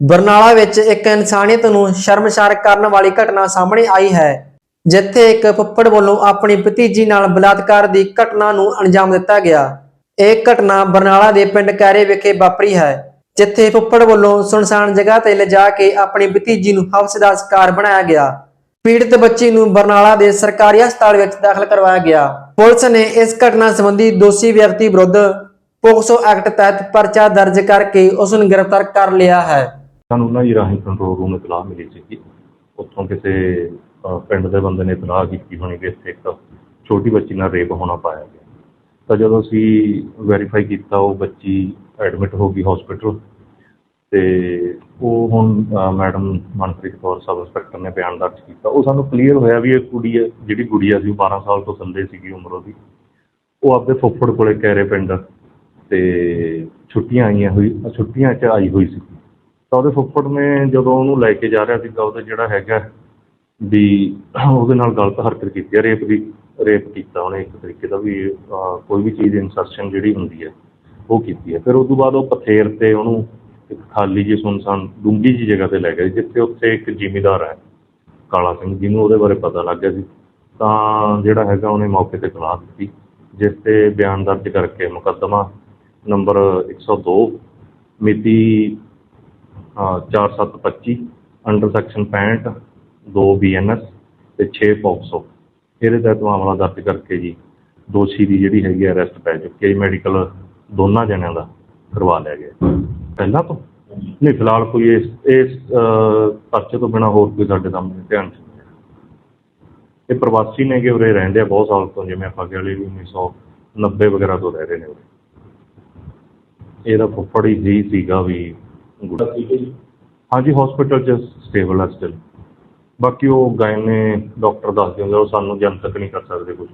ਬਰਨਾਲਾ ਵਿੱਚ ਇੱਕ ਇਨਸਾਨੀਅਤ ਨੂੰ ਸ਼ਰਮਸਾਰ ਕਰਨ ਵਾਲੀ ਘਟਨਾ ਸਾਹਮਣੇ ਆਈ ਹੈ, ਜਿੱਥੇ ਇੱਕ ਫੁੱਫੜ ਵੱਲੋਂ ਆਪਣੀ ਭਤੀਜੀ ਨਾਲ ਬਲਾਤਕਾਰ ਦੀ ਘਟਨਾ ਨੂੰ ਅੰਜਾਮ ਦਿੱਤਾ ਗਿਆ। ਇਹ ਘਟਨਾ ਬਰਨਾਲਾ ਦੇ ਪਿੰਡ ਕੈਰੇ ਵਿਖੇ ਵਾਪਰੀ ਹੈ, ਜਿੱਥੇ ਫੁੱਫੜ ਵੱਲੋਂ ਸੁਨਸਾਨ ਜਗ੍ਹਾ ਤੇ ਲਿਜਾ ਕੇ ਆਪਣੀ ਭਤੀਜੀ ਨੂੰ ਹਵਸ ਦਾ ਸ਼ਿਕਾਰ ਬਣਾਇਆ ਗਿਆ। ਪੀੜਤ ਬੱਚੀ ਨੂੰ ਬਰਨਾਲਾ ਦੇ ਸਰਕਾਰੀ ਹਸਪਤਾਲ ਵਿੱਚ ਦਾਖਲ ਕਰਵਾਇਆ ਗਿਆ। ਪੁਲਿਸ ਨੇ ਇਸ ਘਟਨਾ ਸੰਬੰਧੀ ਦੋਸ਼ੀ ਵਿਅਕਤੀ ਵਿਰੁੱਧ ਪੋਕਸੋ ਐਕਟ ਤਹਿਤ ਪਰਚਾ ਦਰਜ ਕਰਕੇ ਉਸ ਨੂੰ ਗ੍ਰਿਫਤਾਰ ਕਰ ਲਿਆ ਹੈ। ਸਾਨੂੰ ਉਹਨਾਂ ਹੀ ਰਾਹੀਂ ਕੰਟਰੋਲ ਰੂਮ ਇਤਲਾਹ ਮਿਲੀ ਸੀਗੀ, ਉੱਥੋਂ ਕਿਸੇ ਪਿੰਡ ਦੇ ਬੰਦੇ ਨੇ ਇਤਲਾਹ ਕੀਤੀ ਹੋਣੀ ਕਿ ਇੱਥੇ ਇੱਕ ਛੋਟੀ ਬੱਚੀ ਨਾਲ ਰੇਪ ਹੋਣਾ ਪਾਇਆ ਗਿਆ। ਤਾਂ ਜਦੋਂ ਅਸੀਂ ਵੈਰੀਫਾਈ ਕੀਤਾ, ਉਹ ਬੱਚੀ ਐਡਮਿਟ ਹੋ ਗਈ ਹਸਪੀਟਲ ਤੇ ਉਹ ਹੁਣ madam Manpreet Kaur sub inspector ਨੇ ਬਿਆਨ ਦਰਜ ਕੀਤਾ। ਉਹ ਸਾਨੂੰ ਕਲੀਅਰ ਹੋਇਆ ਵੀ ਇਹ ਕੁੜੀ ਹੈ, ਜਿਹੜੀ ਗੁੜੀਆ ਸੀ, ਉਹ 12 ਸਾਲ ਤੋਂ ਥੱਲੇ ਸੀਗੀ ਉਮਰ ਉਹਦੀ। ਉਹ ਆਪਦੇ ਫੁੱਫੜ ਕੋਲੇ ਕੈਰੇ ਪਿੰਡ ਤੇ ਛੁੱਟੀਆਂ ਆਈਆਂ ਹੋਈ, ਛੁੱਟੀਆਂ 'ਚ ਆਈ ਹੋਈ ਸੀ ਤਾਂ ਉਹਦੇ ਫੁੱਫੜ ਨੇ ਜਦੋਂ ਉਹਨੂੰ ਲੈ ਕੇ ਜਾ ਰਿਹਾ ਸੀਗਾ ਉਹਦੇ ਜਿਹੜਾ ਹੈਗਾ ਵੀ ਉਹਦੇ ਨਾਲ ਗਲਤ ਹਰਕਤ ਕੀਤੀ ਹੈ ਰੇਪ ਦੀ ਰੇਪ ਕੀਤਾ ਉਹਨੇ ਇੱਕ ਤਰੀਕੇ ਦਾ ਵੀ ਅਹ, ਕੋਈ ਵੀ ਚੀਜ਼ ਇਨਸਰਸ਼ਨ ਜਿਹੜੀ ਹੁੰਦੀ ਹੈ ਉਹ ਕੀਤੀ ਹੈ ਫਿਰ ਉਸ ਤੋਂ ਬਾਅਦ ਉਹ ਪਥੇਰ ਤੇ ਉਹਨੂੰ ਇੱਕ ਖਾਲੀ ਜੀ ਸੁਨਸਾਨ ਡੂੰਗੀ ਜਿਹੀ ਜਗ੍ਹਾ ਤੇ ਲੈ ਗਏ ਜਿੱਥੇ ਉੱਥੇ ਇੱਕ ਜ਼ਿਮੀਦਾਰ ਹੈ ਕਾਲਾ ਸਿੰਘ ਜਿਹਨੂੰ ਉਹਦੇ ਬਾਰੇ ਪਤਾ ਲੱਗ ਗਿਆ ਸੀ। ਤਾਂ ਜਿਹੜਾ ਹੈਗਾ ਉਹਨੇ ਮੌਕੇ ਤੇ ਤਲਾਕ ਦਿੱਤੀ ਜਿਸ ਤੇ ਬਿਆਨ ਦਰਜ ਕਰਕੇ ਮੁਕੱਦਮਾ ਨੰਬਰ 102 ਮਿਤੀ 4725 ਅੰਡਰ ਸੈਕਸ਼ਨ 65 2 ਬੀਐਨਐਸ ਤੇ 6 ਪੌਕਸੋ। ਇਹਦੇ ਤਹਿਤ ਮਾਮਲਾ ਦਰਜ ਕਰਕੇ ਜੀ ਦੋਸ਼ੀ ਦੀ ਜਿਹੜੀ ਹੈਗੀ ਅਰੈਸਟ ਪੈ ਚੁੱਕੀ ਹੈ ਜੀ ਮੈਡੀਕਲ ਦੋਨਾਂ ਜਣਿਆਂ ਦਾ ਕਰਵਾ ਲਿਆ ਗਿਆ ਪਹਿਲਾਂ ਤੋਂ? ਨਹੀਂ, ਫਿਲਹਾਲ ਕੋਈ ਇਸ ਇਸ ਪਰਚੇ ਤੋਂ ਬਿਨਾ ਹੋਰ ਕੋਈ ਸਾਡੇ ਸਾਹਮਣੇ ਧਿਆਨ 'ਚ ਇਹ ਪ੍ਰਵਾਸੀ ਨੇਗੇ ਉਰੇ, ਰਹਿੰਦੇ ਆ ਬਹੁਤ ਸਾਲ ਤੋਂ, ਜਿਵੇਂ ਆਪਾਂ ਕਹਿ ਲਈਏ ਵੀ 1990 ਵਗੈਰਾ ਤੋਂ ਰਹਿ ਰਹੇ ਨੇ ਉਰੇ। ਇਹਦਾ ਫੁੱਫੜ ਹੀ ਜੀ ਸੀਗਾ ਵੀ ਗੁੱਡਾ ਹਾਂਜੀ ਹਸਪੀਟਲ 'ਚ ਸਟੇਬਲ ਹੈ ਸਟਿਲ ਬਾਕੀ ਉਹ ਗਏ ਨੇ ਡਾਕਟਰ ਦੱਸ ਦਿੰਦੇ ਉਹ ਸਾਨੂੰ ਜਨਤਕ ਨਹੀਂ ਕਰ ਸਕਦੇ ਕੁਝ